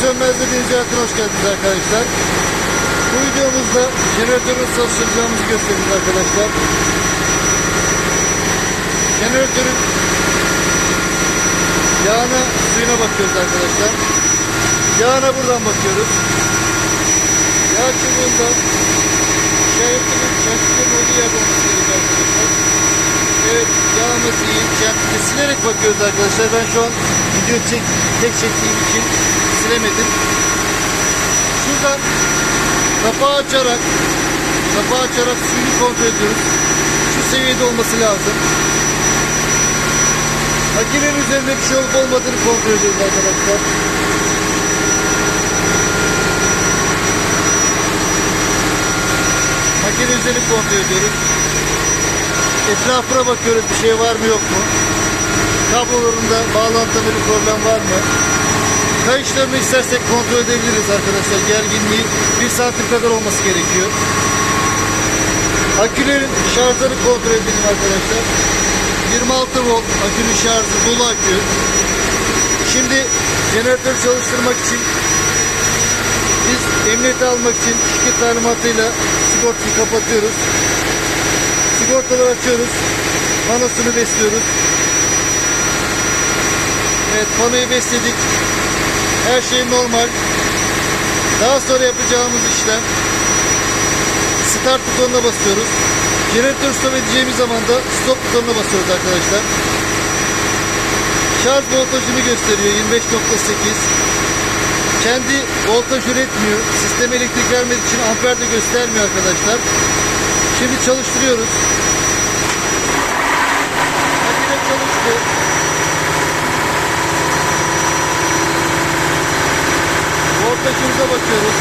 Sönmez'de Deniz Hayatı'na hoş geldiniz arkadaşlar. Bu videomuzda jeneratörü çalıştıracağımızı göstereceğiz arkadaşlar. Jeneratörün yağına, suyuna bakıyoruz arkadaşlar. Yağına buradan bakıyoruz. Yağ çubuğunda şeritinin çentinin olduğu yerde olması gerekiyor arkadaşlar. Evet yağımız iyi. Çentini silerek bakıyoruz arkadaşlar. Ben şu an video çek, tek çektiğim için silemedim. Şuradan kapağı açarak kapağı açarak suyunu kontrol ediyoruz. Şu seviyede olması lazım. Makinenin üzerinde bir şey olup olmadığını kontrol ediyoruz arkadaşlar. Makine üzerini kontrol ediyoruz. Etrafına bakıyoruz bir şey var mı yok mu? Kablolarında bağlantıda bir problem var mı? Kayışlarını istersek kontrol edebiliriz arkadaşlar. Gerginliği 1 santim kadar olması gerekiyor. Akülerin şarjları kontrol edelim arkadaşlar. 26 volt akünün şarjı dolu akü. Şimdi jeneratör çalıştırmak için biz emniyete almak için şirket talimatıyla sigortayı kapatıyoruz. Sigortaları açıyoruz. Panosunu besliyoruz. Evet panoyu besledik. Her şey normal. Daha sonra yapacağımız işlem start butonuna basıyoruz. Jeneratör stop edeceğimiz zaman da stop butonuna basıyoruz arkadaşlar. Şarj voltajını gösteriyor 25.8. Kendi voltaj üretmiyor. Sisteme elektrik vermediği için amper de göstermiyor arkadaşlar. Şimdi çalıştırıyoruz. Makine çalıştı. Voltajımıza bakıyoruz.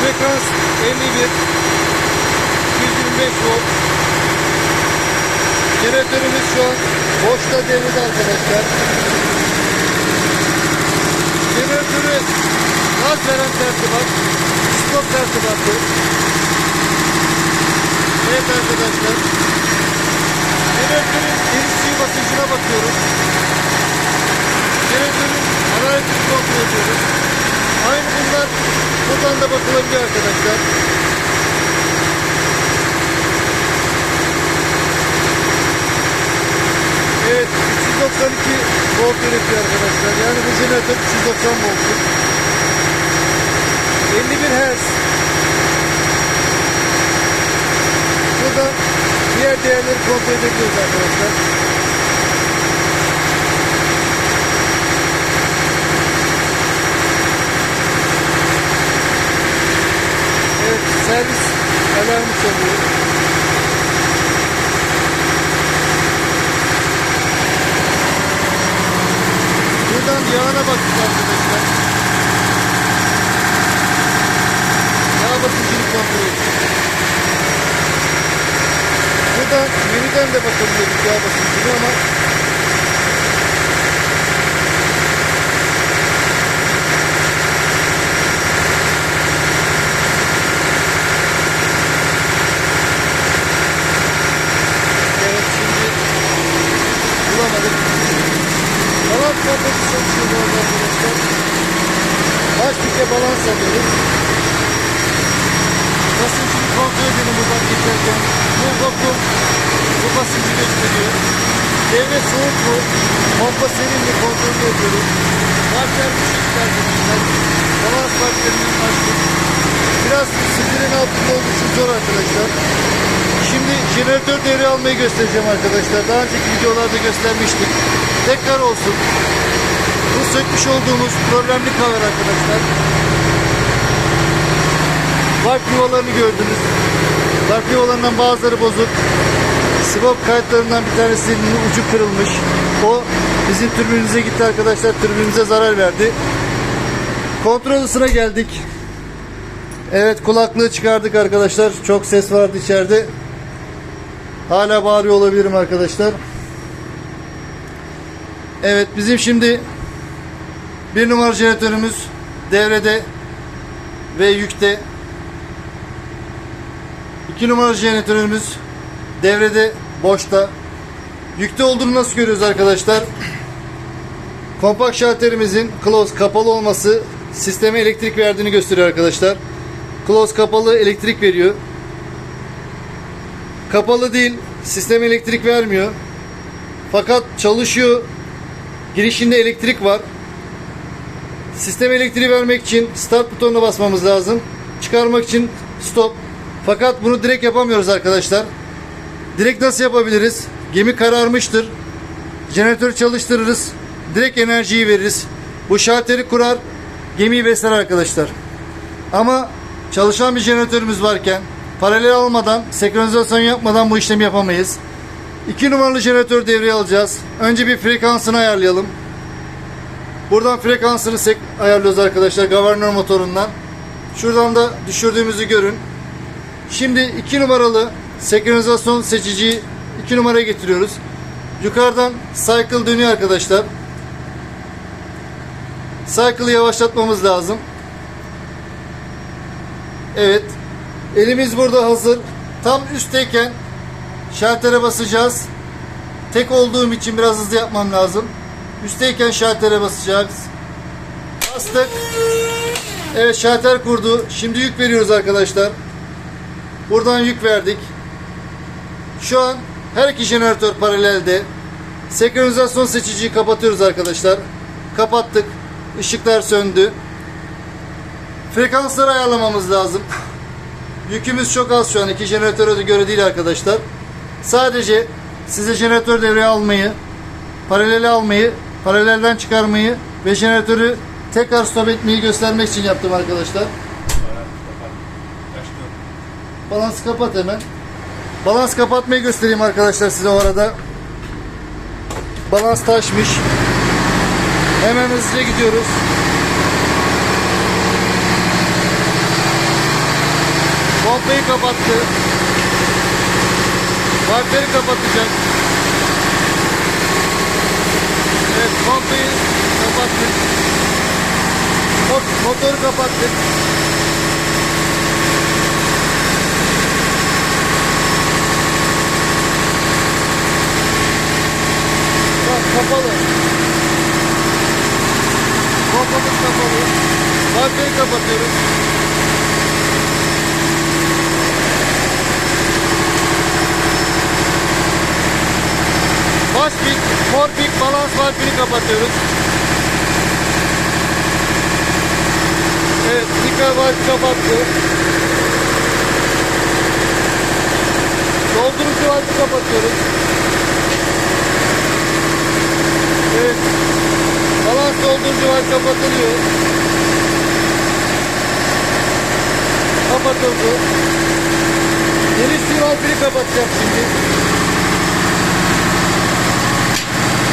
Frekans 51 225 volt. Jeneratörümüz şu an boşta devrede arkadaşlar. Jeneratörü gaz veren tertibat, stop tertibatı. Evet arkadaşlar. Jeneratörün erişiği basıncına bakıyoruz. Jeneratörün hararetini kontrol ediyoruz. Aynı bunlar buradan da bakılabiliyor arkadaşlar. Evet 392 volt üretiyor arkadaşlar. Yani bu jeneratör 390 voltluk. 51 Hz. Burada diğer değerleri kontrol edebiliyoruz arkadaşlar. Evet servis alarmı çalıyor. Buradan yağına baktık arkadaşlar. Yağ basıncını kontrol ettik. Buradan menüden de bakabiliyorduk yağ basıncını ama Evet şimdi bulamadık. Balans pompası çalışıyor bu arada arkadaşlar. Baş pike balans alıyoruz. Basıncını kontrol edelim buradan geçerken. Bu vakum bu basıncı gösteriyor. Devre soğuk mu? Pompa serin mi? Kontrolü yapıyoruz. Marker bu şekilde arkadaşlar. Balans markerini açtık. Biraz sinirin altında olduğu için zor arkadaşlar. Şimdi jeneratör devre almayı göstereceğim arkadaşlar. Daha önceki videolarda göstermiştik. Tekrar olsun. Bu sökmüş olduğumuz problemli cover arkadaşlar. Varp yuvalarını gördünüz. Varp yuvalarından bazıları bozuk. Sibop kayıtlarından bir tanesinin ucu kırılmış. O bizim türbinimize gitti arkadaşlar. Türbinimize zarar verdi. Kontrol ısına geldik. Evet kulaklığı çıkardık arkadaşlar. Çok ses vardı içeride. Hala bağırıyor olabilirim arkadaşlar. Evet bizim şimdi bir numara jeneratörümüz devrede ve yükte. İki numara jeneratörümüz devrede boşta. Yükte olduğunu nasıl görüyoruz arkadaşlar? Kompakt şalterimizin close kapalı olması sisteme elektrik verdiğini gösteriyor arkadaşlar. Close kapalı elektrik veriyor. Kapalı değil, sistem elektrik vermiyor. Fakat çalışıyor. Girişinde elektrik var. Sistem elektriği vermek için start butonuna basmamız lazım. Çıkarmak için stop. Fakat bunu direkt yapamıyoruz arkadaşlar. Direkt nasıl yapabiliriz? Gemi kararmıştır. Jeneratörü çalıştırırız. Direkt enerjiyi veririz. Bu şalteri kurar. Gemiyi besler arkadaşlar. Ama çalışan bir jeneratörümüz varken paralel almadan, senkronizasyon yapmadan bu işlemi yapamayız. 2 numaralı jeneratör devreye alacağız. Önce bir frekansını ayarlayalım. Buradan frekansını ayarlıyoruz arkadaşlar governor motorundan. Şuradan da düşürdüğümüzü görün. Şimdi 2 numaralı senkronizasyon seçiciyi 2 numaraya getiriyoruz. Yukarıdan cycle dönüyor arkadaşlar. Cycle'ı yavaşlatmamız lazım. Evet. Elimiz burada hazır. Tam üstteyken şaltere basacağız. Tek olduğum için biraz hızlı yapmam lazım. Üstteyken şaltere basacağız. Bastık. Evet şalter kurdu. Şimdi yük veriyoruz arkadaşlar. Buradan yük verdik. Şu an her iki jeneratör paralelde. Senkronizasyon seçiciyi kapatıyoruz arkadaşlar. Kapattık. Işıklar söndü. Frekansları ayarlamamız lazım. Yükümüz çok az şu an. iki jeneratöre göre değil arkadaşlar. Sadece size jeneratör devreye almayı, paralele almayı, paralelden çıkarmayı ve jeneratörü tekrar stop etmeyi göstermek için yaptım arkadaşlar. Balans kapat hemen. Balans kapatmayı göstereyim arkadaşlar size o arada. Balans taşmış. Hemen hızlıca gidiyoruz. Pompayı kapattı. Valfleri kapatacak. Evet pompayı kapattık. Mot- Motoru kapattık. Kapalı. Pompamız kapalı. Valfleri kapatıyoruz. Baş pik, for pik, balans valfini kapatıyoruz. Evet, Nika valfi kapattı. Doldurucu valfi kapatıyoruz. Evet, balans doldurucu valfi kapatılıyor. Kapatıldı. Geniş su valfini kapatacağım şimdi.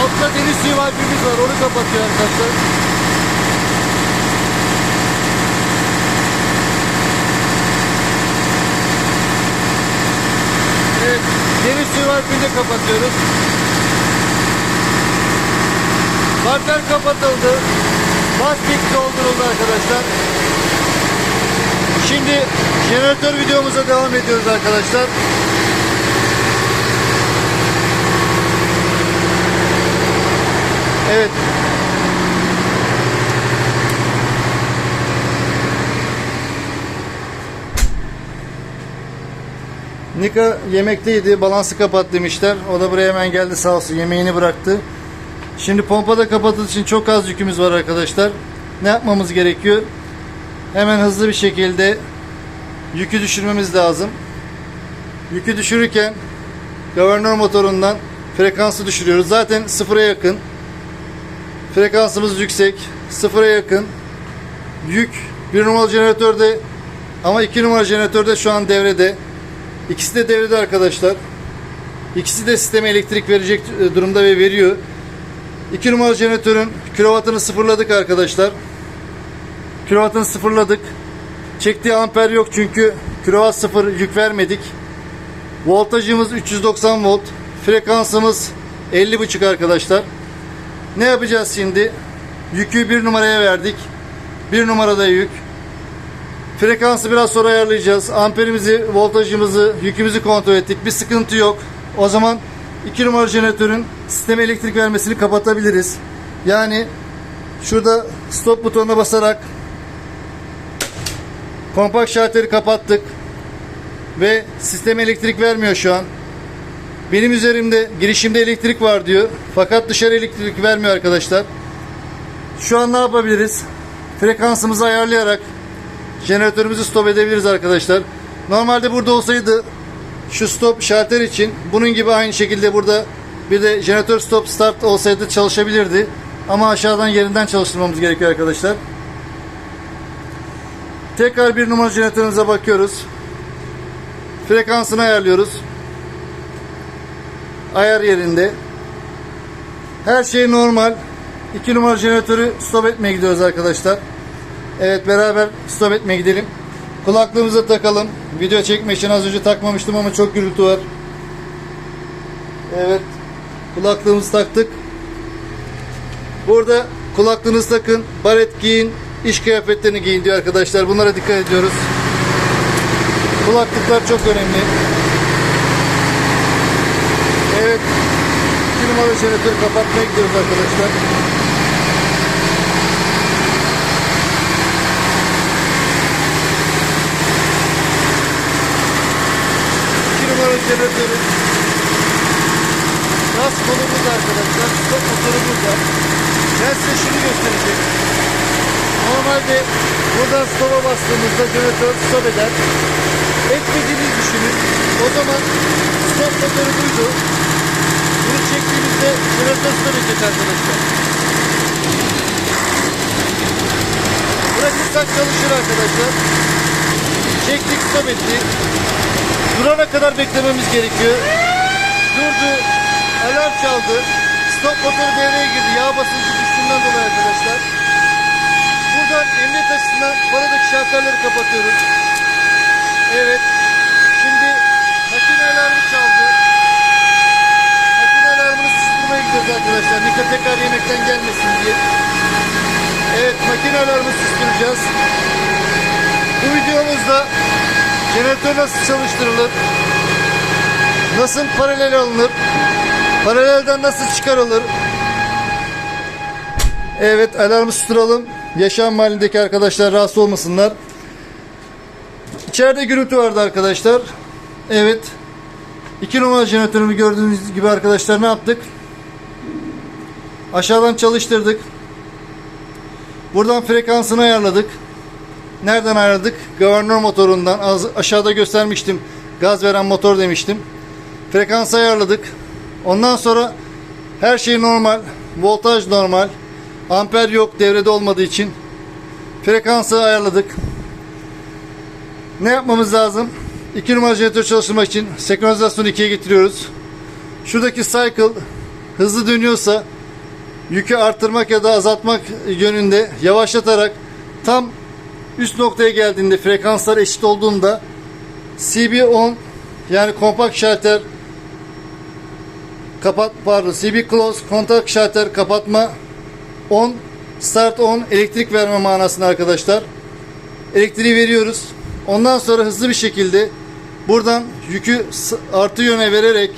Altta deniz suyu valfimiz var. Onu kapatıyor arkadaşlar. Evet. Deniz suyu valfini de kapatıyoruz. Valfler kapatıldı. Bas pik dolduruldu arkadaşlar. Şimdi jeneratör videomuza devam ediyoruz arkadaşlar. Evet. Nika yemekteydi. Balansı kapat demişler. O da buraya hemen geldi sağ olsun. Yemeğini bıraktı. Şimdi pompada kapatıldığı için çok az yükümüz var arkadaşlar. Ne yapmamız gerekiyor? Hemen hızlı bir şekilde yükü düşürmemiz lazım. Yükü düşürürken governor motorundan frekansı düşürüyoruz. Zaten sıfıra yakın. Frekansımız yüksek. Sıfıra yakın. Yük bir numaralı jeneratörde ama iki numaralı jeneratörde şu an devrede. İkisi de devrede arkadaşlar. İkisi de sisteme elektrik verecek e, durumda ve veriyor. 2 numaralı jeneratörün kilovatını sıfırladık arkadaşlar. Kilovatını sıfırladık. Çektiği amper yok çünkü kilovat sıfır yük vermedik. Voltajımız 390 volt. Frekansımız 50.5 arkadaşlar. Ne yapacağız şimdi? Yükü bir numaraya verdik. Bir numarada yük. Frekansı biraz sonra ayarlayacağız. Amperimizi, voltajımızı, yükümüzü kontrol ettik. Bir sıkıntı yok. O zaman 2 numaralı jeneratörün sisteme elektrik vermesini kapatabiliriz. Yani şurada stop butonuna basarak kompakt şalteri kapattık ve sistem elektrik vermiyor şu an. Benim üzerimde girişimde elektrik var diyor. Fakat dışarı elektrik vermiyor arkadaşlar. Şu an ne yapabiliriz? Frekansımızı ayarlayarak jeneratörümüzü stop edebiliriz arkadaşlar. Normalde burada olsaydı şu stop şalter için bunun gibi aynı şekilde burada bir de jeneratör stop start olsaydı çalışabilirdi. Ama aşağıdan yerinden çalıştırmamız gerekiyor arkadaşlar. Tekrar bir numara jeneratörümüze bakıyoruz. Frekansını ayarlıyoruz. Ayar yerinde. Her şey normal. 2 numara jeneratörü stop etmeye gidiyoruz arkadaşlar. Evet beraber stop etmeye gidelim. Kulaklığımızı takalım. Video çekme için az önce takmamıştım ama çok gürültü var. Evet. Kulaklığımızı taktık. Burada kulaklığınızı takın. Baret giyin. iş kıyafetlerini giyin diyor arkadaşlar. Bunlara dikkat ediyoruz. Kulaklıklar çok önemli. Evet. 2 numaralı jeneratörü kapatmaya gidiyoruz arkadaşlar. Jeneratörü gaz kolu burada arkadaşlar. Stop motoru burada. Ben size şunu göstereceğim. Normalde buradan stop'a bastığımızda jeneratör stop eder. Etmediğinizi düşünün. O zaman stop motoru buydu. Bunu çektiğimizde jeneratör stop edecek arkadaşlar. Bırakırsak çalışır arkadaşlar. Çektik stop etti. Durana kadar beklememiz gerekiyor. Durdu. Alarm çaldı. Stop motoru devreye girdi. Yağ basıncı düştüğünden dolayı arkadaşlar. Buradan emniyet açısından paradaki şalterleri kapatıyoruz. Evet. Şimdi makine alarmı çaldı. Makine alarmını susturmaya gidiyoruz arkadaşlar. Nika tekrar yemekten gelmesin diye. Evet makine alarmı susturacağız. Bu videomuzda jeneratör nasıl çalıştırılır? Nasıl paralel alınır? Paralelden nasıl çıkarılır? Evet alarmı susturalım. Yaşam halindeki arkadaşlar rahatsız olmasınlar. İçeride gürültü vardı arkadaşlar. Evet. 2 numara jeneratörümü gördüğünüz gibi arkadaşlar ne yaptık? Aşağıdan çalıştırdık. Buradan frekansını ayarladık. Nereden ayarladık? Governor motorundan. Az, aşağıda göstermiştim. Gaz veren motor demiştim. Frekansı ayarladık. Ondan sonra her şey normal. Voltaj normal. Amper yok devrede olmadığı için. Frekansı ayarladık. Ne yapmamız lazım? 2 numara jeneratör çalıştırmak için senkronizasyonu 2'ye getiriyoruz. Şuradaki cycle hızlı dönüyorsa yükü arttırmak ya da azaltmak yönünde yavaşlatarak tam üst noktaya geldiğinde frekanslar eşit olduğunda CB10 yani kompakt şalter kapat pardon CB close kontak şalter kapatma 10 start 10 elektrik verme manasında arkadaşlar. Elektriği veriyoruz. Ondan sonra hızlı bir şekilde buradan yükü artı yöne vererek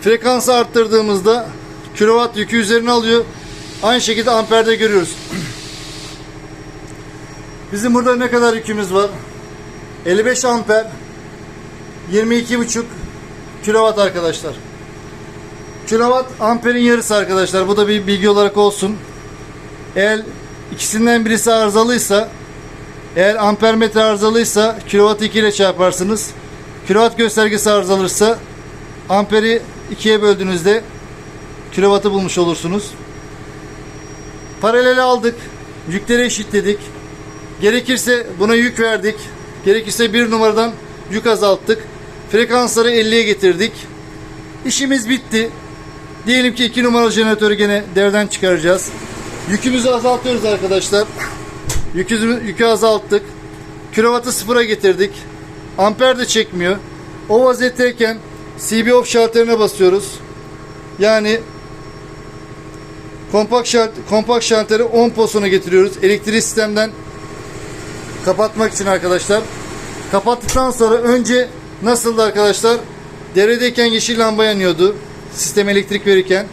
frekansı arttırdığımızda kilowatt yükü üzerine alıyor. Aynı şekilde amperde görüyoruz. Bizim burada ne kadar yükümüz var? 55 amper 22,5 kilowatt arkadaşlar. Kilowatt amperin yarısı arkadaşlar. Bu da bir bilgi olarak olsun. Eğer ikisinden birisi arızalıysa eğer ampermetre arızalıysa kilowatt 2 ile çarparsınız. Kilowatt göstergesi arızalırsa amperi ikiye böldüğünüzde kilovatı bulmuş olursunuz. Paraleli aldık. Yükleri eşitledik. Gerekirse buna yük verdik. Gerekirse bir numaradan yük azalttık. Frekansları 50'ye getirdik. İşimiz bitti. Diyelim ki 2 numaralı jeneratörü gene devreden çıkaracağız. Yükümüzü azaltıyoruz arkadaşlar. Yükü, yükü azalttık. Kilovatı sıfıra getirdik. Amper de çekmiyor. O vaziyetteyken CB off şalterine basıyoruz. Yani kompakt şalt kompakt şalteri 10 posuna getiriyoruz. Elektriği sistemden kapatmak için arkadaşlar. Kapattıktan sonra önce nasıldı arkadaşlar? Devredeyken yeşil lamba yanıyordu. Sistem elektrik verirken.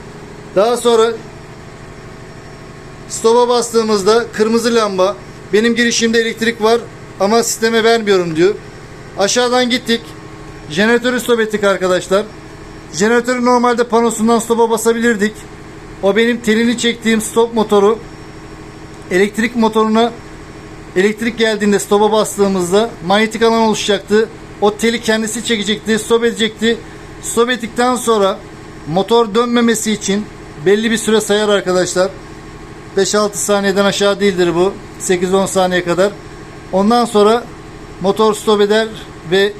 Daha sonra Stopa bastığımızda kırmızı lamba benim girişimde elektrik var ama sisteme vermiyorum diyor. Aşağıdan gittik. Jeneratörü stop ettik arkadaşlar. Jeneratörü normalde panosundan stopa basabilirdik. O benim telini çektiğim stop motoru elektrik motoruna elektrik geldiğinde stopa bastığımızda manyetik alan oluşacaktı. O teli kendisi çekecekti, stop edecekti. Stop ettikten sonra motor dönmemesi için belli bir süre sayar arkadaşlar. 5-6 saniyeden aşağı değildir bu. 8-10 saniye kadar. Ondan sonra motor stop eder ve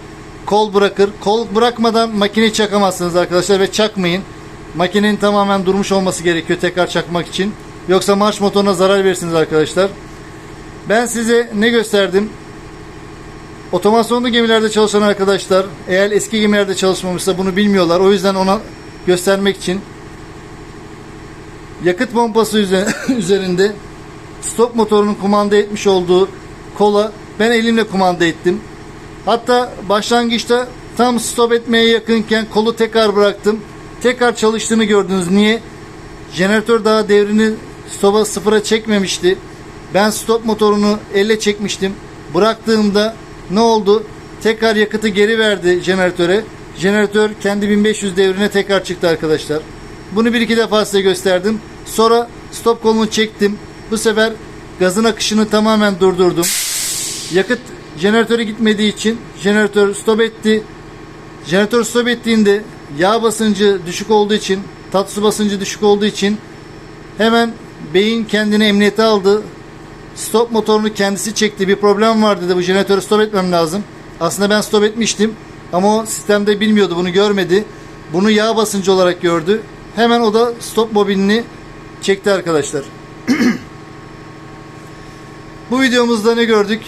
kol bırakır. Kol bırakmadan makineyi çakamazsınız arkadaşlar ve çakmayın. Makinenin tamamen durmuş olması gerekiyor tekrar çakmak için. Yoksa marş motoruna zarar verirsiniz arkadaşlar. Ben size ne gösterdim? Otomasyonlu gemilerde çalışan arkadaşlar eğer eski gemilerde çalışmamışsa bunu bilmiyorlar. O yüzden ona göstermek için yakıt pompası üze- üzerinde stop motorunun kumanda etmiş olduğu kola ben elimle kumanda ettim. Hatta başlangıçta tam stop etmeye yakınken kolu tekrar bıraktım. Tekrar çalıştığını gördünüz. Niye? Jeneratör daha devrini stopa sıfıra çekmemişti. Ben stop motorunu elle çekmiştim. Bıraktığımda ne oldu? Tekrar yakıtı geri verdi jeneratöre. Jeneratör kendi 1500 devrine tekrar çıktı arkadaşlar. Bunu bir iki defa size gösterdim. Sonra stop kolunu çektim. Bu sefer gazın akışını tamamen durdurdum. Yakıt jeneratöre gitmediği için jeneratör stop etti. Jeneratör stop ettiğinde yağ basıncı düşük olduğu için, tat su basıncı düşük olduğu için hemen beyin kendini emniyete aldı. Stop motorunu kendisi çekti. Bir problem var dedi. Bu jeneratörü stop etmem lazım. Aslında ben stop etmiştim. Ama o sistemde bilmiyordu. Bunu görmedi. Bunu yağ basıncı olarak gördü. Hemen o da stop mobilini çekti arkadaşlar. Bu videomuzda ne gördük?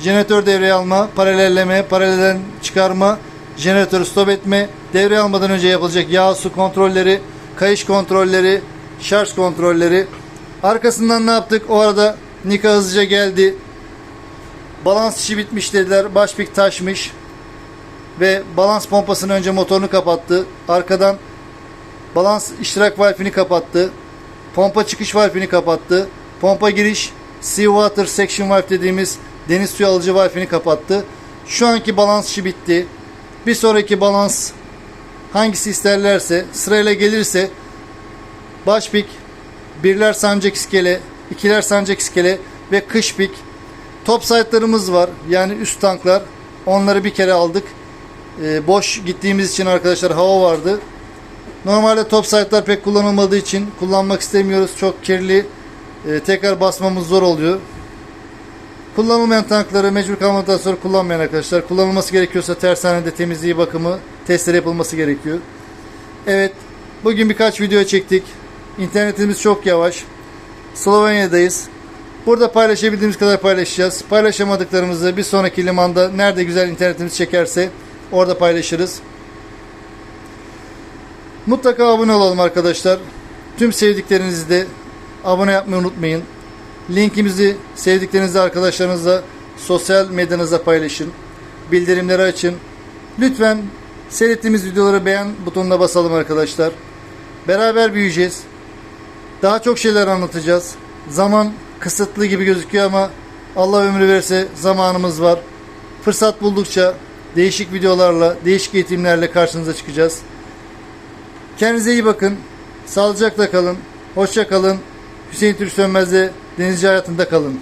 Jeneratör devreye alma, paralelleme, paralelden çıkarma, jeneratörü stop etme, devreye almadan önce yapılacak yağ su kontrolleri, kayış kontrolleri, şarj kontrolleri. Arkasından ne yaptık? O arada Nika hızlıca geldi. Balans işi bitmiş dediler. Başpik taşmış. Ve balans pompasını önce motorunu kapattı. Arkadan balans iştirak valfini kapattı. Pompa çıkış valfini kapattı. Pompa giriş sea water section valve dediğimiz deniz suyu alıcı valfini kapattı. Şu anki balans işi bitti. Bir sonraki balans hangisi isterlerse sırayla gelirse başpik, birler sancak iskele, ikiler sancak iskele ve kış pik. Top site'larımız var. Yani üst tanklar. Onları bir kere aldık. Ee, boş gittiğimiz için arkadaşlar hava vardı. Normalde top site'lar pek kullanılmadığı için kullanmak istemiyoruz. Çok kirli. Ee, tekrar basmamız zor oluyor. Kullanılmayan tankları mecbur kalmadan sonra kullanmayan arkadaşlar. Kullanılması gerekiyorsa tersanede temizliği, bakımı, testleri yapılması gerekiyor. Evet. Bugün birkaç video çektik. İnternetimiz çok yavaş. Slovenya'dayız. Burada paylaşabildiğimiz kadar paylaşacağız. Paylaşamadıklarımızı bir sonraki limanda nerede güzel internetimiz çekerse orada paylaşırız. Mutlaka abone olalım arkadaşlar. Tüm sevdiklerinizi de abone yapmayı unutmayın. Linkimizi sevdiklerinizle arkadaşlarınızla sosyal medyanızda paylaşın. Bildirimleri açın. Lütfen seyrettiğimiz videoları beğen butonuna basalım arkadaşlar. Beraber büyüyeceğiz. Daha çok şeyler anlatacağız. Zaman kısıtlı gibi gözüküyor ama Allah ömrü verse zamanımız var. Fırsat buldukça değişik videolarla, değişik eğitimlerle karşınıza çıkacağız. Kendinize iyi bakın. Sağlıcakla kalın. Hoşça kalın. Hüseyin Türk Sönmez'le denizci hayatında kalın.